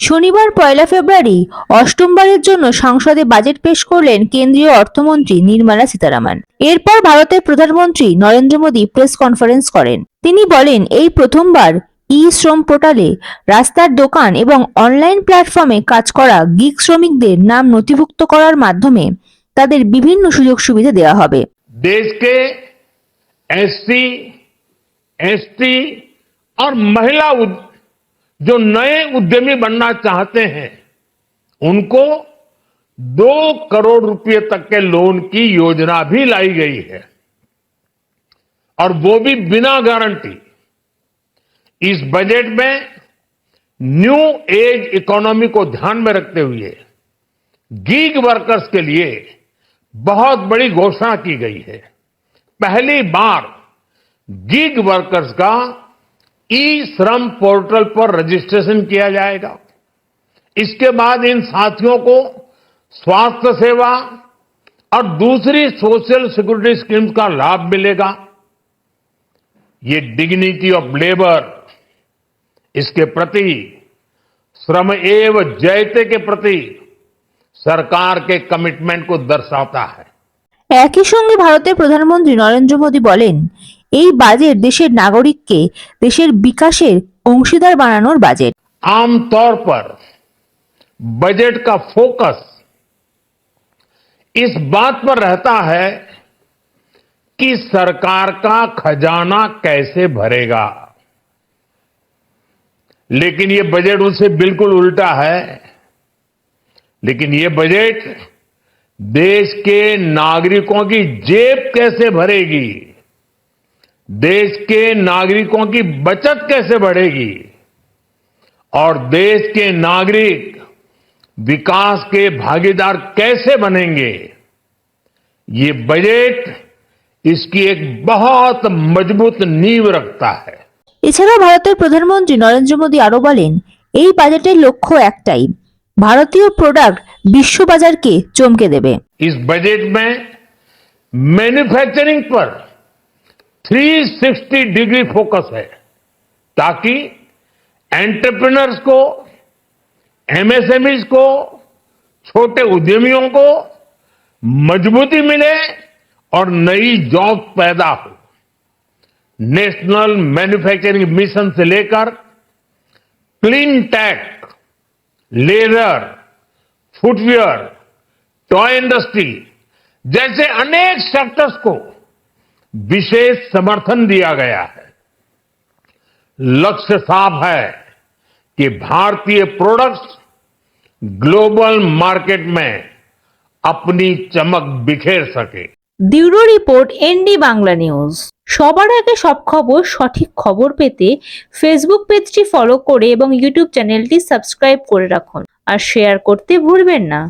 শনিবার পয়লা ফেব্রুয়ারি অষ্টমবারের জন্য সংসদে বাজেট পেশ করলেন কেন্দ্রীয় অর্থমন্ত্রী নির্মলা সীতারামন এরপর ভারতের প্রধানমন্ত্রী নরেন্দ্র মোদী প্রেস কনফারেন্স করেন তিনি বলেন এই প্রথমবার ই শ্রম পোর্টালে রাস্তার দোকান এবং অনলাইন প্ল্যাটফর্মে কাজ করা গিগ শ্রমিকদের নাম নথিভুক্ত করার মাধ্যমে তাদের বিভিন্ন সুযোগ সুবিধা দেওয়া হবে देश के एससी, एसटी और महिला उद- जो नए उद्यमी बनना चाहते हैं, उनको दो करोड़ रुपए तक के लोन की योजना भी लाई गई है। और वो भी बिना गारंटी। इस बजट में न्यू एज इकोनॉमी को ध्यान में रखते हुए गीग वर्कर्स के लिए बहुत बड़ी घोषणा की गई है। पहली बार गीग वर्कर्स का ई श्रम पोर्टल पर रजिस्ट्रेशन किया जाएगा इसके बाद इन साथियों को स्वास्थ्य सेवा और दूसरी सोशल सिक्योरिटी स्कीम्स का लाभ मिलेगा ये डिग्निटी ऑफ लेबर इसके प्रति श्रम एव जयते के प्रति सरकार के कमिटमेंट को दर्शाता है একই সঙ্গে ভারতের প্রধানমন্ত্রী নরেন্দ্র মোদী বলেন এই বাজেট দেশের নাগরিককে দেশের বিকাশের অংশীদার বানানোর বাজেট आमतौर पर बजट का फोकस इस बात पर रहता है कि सरकार का खजाना कैसे भरेगा लेकिन ये बजट उससे बिल्कुल उल्टा है लेकिन ये बजट देश के नागरिकों की जेब कैसे भरेगी देश के नागरिकों की बचत कैसे बढ़ेगी और देश के नागरिक विकास के भागीदार कैसे बनेंगे ये बजट इसकी एक बहुत मजबूत नींव रखता है এছাড়াও ভারতের প্রধানমন্ত্রী নরেন্দ্র মোদী আরো বলেন এই বাজেটের লক্ষ্য একটাই ভারতীয় প্রোডাক্ট বিশ্ববাজারকে চমকে দেবে इस बजट में मैन्युफैक्चरिंग पर 360 डिग्री फोकस है, ताकि एंटरप्रेन्योर्स को एमएसएमईज को, छोटे उद्यमियों को मजबूती मिले और नई जॉब पैदा हो। नेशनल मैन्युफैक्चरिंग मिशन से लेकर clean tech leather footwear toy industry जैसे अनेक सेक्टर्स को विशेष समर्थन दिया गया है लक्ष्य साफ है कि भारतीय प्रोडक्ट्स ग्लोबल मार्केट में अपनी चमक बिखेर सके bureau report ND Bangla news সবার আগে সব খবর সঠিক খবর পেতে ফেসবুক পেজটি ফলো করে এবং ইউটিউব চ্যানেলটি সাবস্ক্রাইব করে রাখুন আর শেয়ার করতে ভুলবেন না